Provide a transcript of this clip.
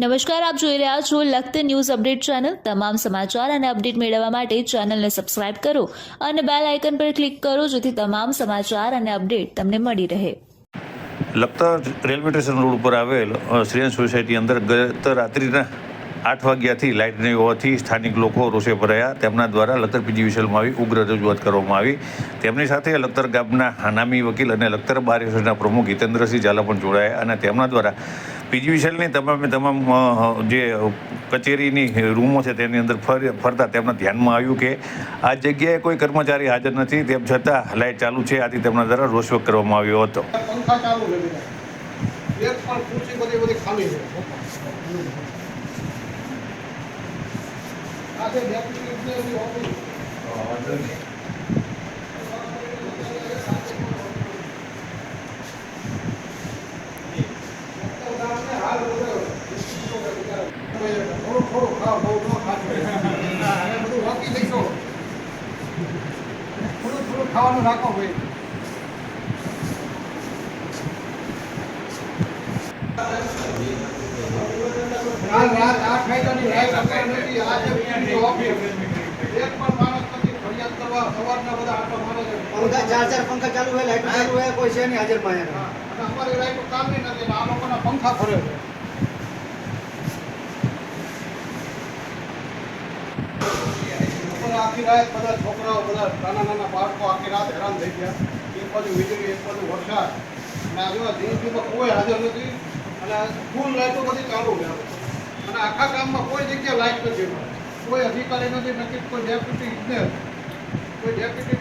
નમસ્કાર આપ જોઈ રહ્યા છો લખત ન્યૂઝ અપડેટ ચેનલ. તમામ સમાચાર અને અપડેટ મેળવવા માટે ચેનલને સબસ્ક્રાઇબ કરો અને બેલ આઇકન પર ક્લિક કરો જેથી તમામ સમાચાર અને અપડેટ તમને મળી રહે. લખતર રેલવે સ્ટેશન રોડ ઉપર આવેલ અ, સોસાયટી અંદર ગત રાત્રિના આઠ વાગ્યાથી લાઇટ નહીં હોવાથી સ્થાનિક લોકો રોષે ભરાયા. તેમના દ્વારા લખતર પીજીવીસીએલમાં આવી ઉગ્ર રજૂઆત કરવામાં આવી. તેમની સાથે લખતર ગામના નામી વકીલ અને લખતર બાર પ્રમુખ હિતેન્દ્રસિંહ ઝાલા પણ જોડાયા અને તેમના દ્વારા પીજીવીસીએલની તમામે તમામ જે કચેરીની રૂમો છે તેની અંદર ફર ફરતા તેમના ધ્યાનમાં આવ્યું કે આ જગ્યાએ કોઈ કર્મચારી હાજર નથી તેમ છતાં લાઇટ ચાલુ છે. આથી તેમના દ્વારા રોષ વ્યક્ત કરવામાં આવ્યો હતો. પંખા ચાલુ છે બધા એક પણ ખુરશી બધી બધી ખાલી છે આ જે ડેપ્યુટી ઇજનેરની ઓફિસ થોડું લાઈટ એક પણ માણસ નથી ફરિયાદ કરવા સવારના બધા આટલા મારે પંખા ચાર ચાર પંખા ચાલુ હોય, લાઈટ ચાલુ હોય, કોઈ છે નહીં હાજરમાં અહીંયા અને કામ નહીં નથી, આ લોકોના પંખા ફરે છે બપોરે આખી રાત બધા છોકરાઓ, બધા નાના નાના બાળકો આખી રાત હેરાન થઈ ગયા. એક બાજુ વીજળી, એક બાજુ વરસાદ. અને આજુબાજુ કોઈ હાજર નથી. અને ફૂલ લાઈટો બધી ચાલુ છે અને આખા ગામમાં કોઈ જગ્યાએ લાઈટ નથી કોઈ અધિકારી નથી, નક્કી કોઈ ડેપ્યુટી ઇજનેર કોઈ ડેપ્યુટી